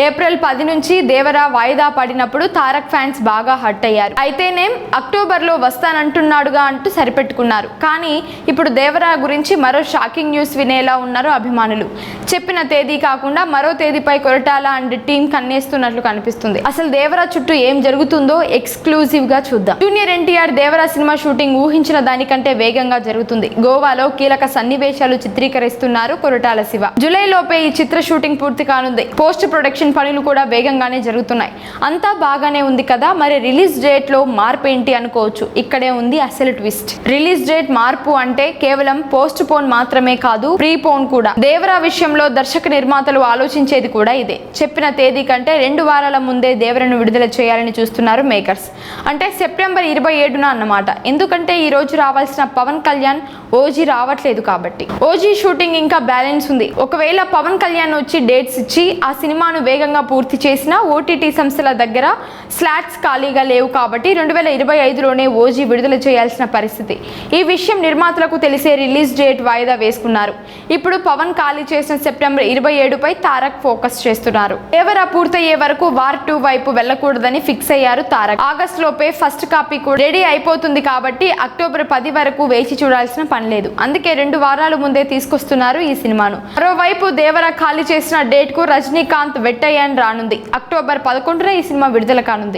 April పది నుంచి దేవరా వాయిదా పడినప్పుడు తారక్ ఫ్యాన్స్ బాగా హర్ట్ అయ్యారు. అయితేనేం అక్టోబర్లో వస్తానంటున్నాడుగా అంటూ సరిపెట్టుకున్నారు. కానీ ఇప్పుడు దేవరా గురించి మరో షాకింగ్ న్యూస్ వినేలా ఉన్నారు అభిమానులు. చెప్పిన తేదీ కాకుండా మరో తేదీపై కొరటాల అండ్ టీం కన్నేస్తున్నట్లు కనిపిస్తుంది. అసలు దేవరా చుట్టూ ఏం జరుగుతుందో ఎక్స్క్లూజివ్గా చూద్దాం. Junior NTR Devara cinema shooting ఊహించిన దానికంటే వేగంగా జరుగుతుంది. గోవాలో కీలక సన్నివేశాలు చిత్రీకరిస్తున్నారు కొరటాల శివ. జూలై లోపే ఈ చిత్ర షూటింగ్ పూర్తి కానుంది. పోస్ట్ ప్రొడక్షన్ పనులు కూడా వేగంగానే జరుగుతున్నాయి. అంతా బాగానే ఉంది కదా మరి రిలీజ్ డేట్లో మార్పు ఏంటి అనుకోవచ్చు. ఇక్కడే ఉంది అసలు ట్విస్ట్. రిలీజ్ డేట్ మార్పు అంటే కేవలం పోస్ట్ పోన్ మాత్రమే కాదు ప్రీ పోన్ కూడా. దేవరా విషయంలో దర్శక నిర్మాతలు ఆలోచించేది కూడా ఇదే. చెప్పిన తేదీ కంటే రెండు వారాల ముందే దేవరను విడుదల చేయాలని చూస్తున్నారు మేకర్స్. అంటే సెప్టెంబర్ ఇరవై ఏడున అన్నమాట. ఎందుకంటే ఈ రోజు రావాల్సిన పవన్ కళ్యాణ్ ఓజీ రావట్లేదు కాబట్టి. ఓజీ షూటింగ్ ఇంకా బ్యాలెన్స్ ఉంది. ఒకవేళ పవన్ కళ్యాణ్ వచ్చి డేట్స్ ఇచ్చి ఆ సినిమాను వేగంగా పూర్తి చేసిన ఓటీటీ సంస్థల దగ్గర స్లాట్స్ ఖాళీగా లేవు కాబట్టి రెండు వేల ఇరవై ఐదులోనే ఓజీ విడుదల చేయాల్సిన పరిస్థితి. ఈ విషయం నిర్మాతలకు తెలిసే రిలీజ్ డేట్ వాయిదా వేసుకున్నారు. ఇప్పుడు పవన్ ఖాళీ చేసిన సెప్టెంబర్ ఇరవై ఏడుపై తారక్ ఫోకస్ చేస్తున్నారు. ఎవరా పూర్తయ్యే వరకు వార్ టూ వైపు వెళ్ళకూడదని ఫిక్స్ అయ్యారు తారక్. ఆగస్ట్ లోపే ఫస్ట్ కాపీ కూడా రెడీ అయిపోతుంది కాబట్టి అక్టోబర్ పది వరకు వేచి చూడాల్సిన పని లేదు అందుకే రెండు వారాల ముందే తీసుకొస్తున్నారు ఈ సినిమాను. మరోవైపు దేవర ఖాళీ చేసిన డేట్కు రజనీకాంత్ వెట్టయ్యన్ రానుంది. అక్టోబర్ పదకొండున ఈ సినిమా విడుదల కానుంది.